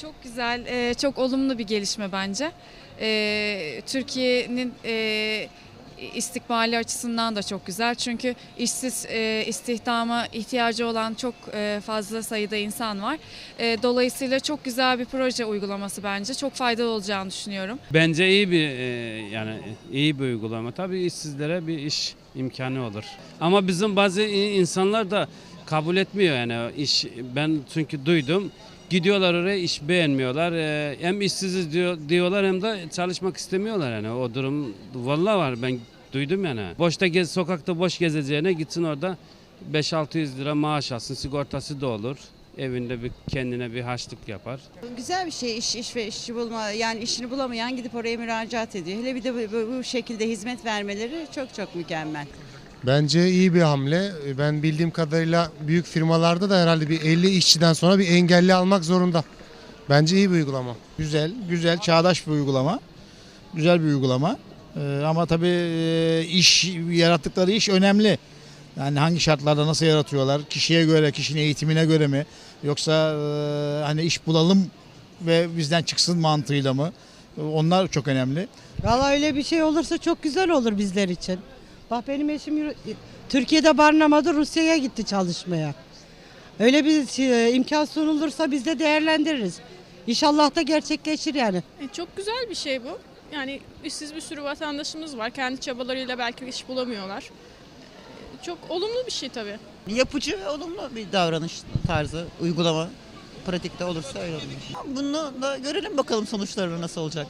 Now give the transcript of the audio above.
Çok güzel, e, çok olumlu bir gelişme bence. E, Türkiye'nin e, istikbali açısından da çok güzel. Çünkü işsiz e, istihdama ihtiyacı olan çok fazla sayıda insan var. Dolayısıyla çok güzel bir proje uygulaması bence. Çok faydalı olacağını düşünüyorum. Bence iyi bir yani iyi bir uygulama. Tabii işsizlere bir iş imkanı olur. Ama bizim bazı insanlar da kabul etmiyor yani iş ben çünkü duydum. Gidiyorlar oraya iş beğenmiyorlar. E, hem işsiziz diyor, diyorlar hem de çalışmak istemiyorlar yani. O durum vallahi var. Ben duydum yani. Boşta gez sokakta boş gezeceğine gitsin orada 5-600 lira maaş alsın. Sigortası da olur. Evinde bir kendine bir haçlık yapar. Güzel bir şey iş iş ve işçi bulma yani işini bulamayan gidip oraya müracaat ediyor. Hele bir de bu- bu şekilde hizmet vermeleri çok çok mükemmel. Bence iyi bir hamle. Ben bildiğim kadarıyla büyük firmalarda da herhalde bir 50 işçiden sonra bir engelli almak zorunda. Bence iyi bir uygulama. Güzel, güzel, çağdaş bir uygulama. Güzel bir uygulama. Ee, ama tabii e, iş yarattıkları iş önemli. Yani hangi şartlarda nasıl yaratıyorlar? Kişiye göre, kişinin eğitimine göre mi? Yoksa e, hani iş bulalım ve bizden çıksın mantığıyla mı? Onlar çok önemli. Valla öyle bir şey olursa çok güzel olur bizler için. Bak benim eşim Türkiye'de barınamadı Rusya'ya gitti çalışmaya. Öyle bir şey, imkan sunulursa biz de değerlendiririz. İnşallah da gerçekleşir yani. E, Çok güzel bir şey bu. Yani işsiz bir sürü vatandaşımız var. Kendi çabalarıyla belki iş bulamıyorlar. E, Çok olumlu bir şey tabii. yapıcı ve olumlu bir davranış tarzı, uygulama pratikte olursa öyle olur. Bunu da görelim bakalım sonuçları nasıl olacak.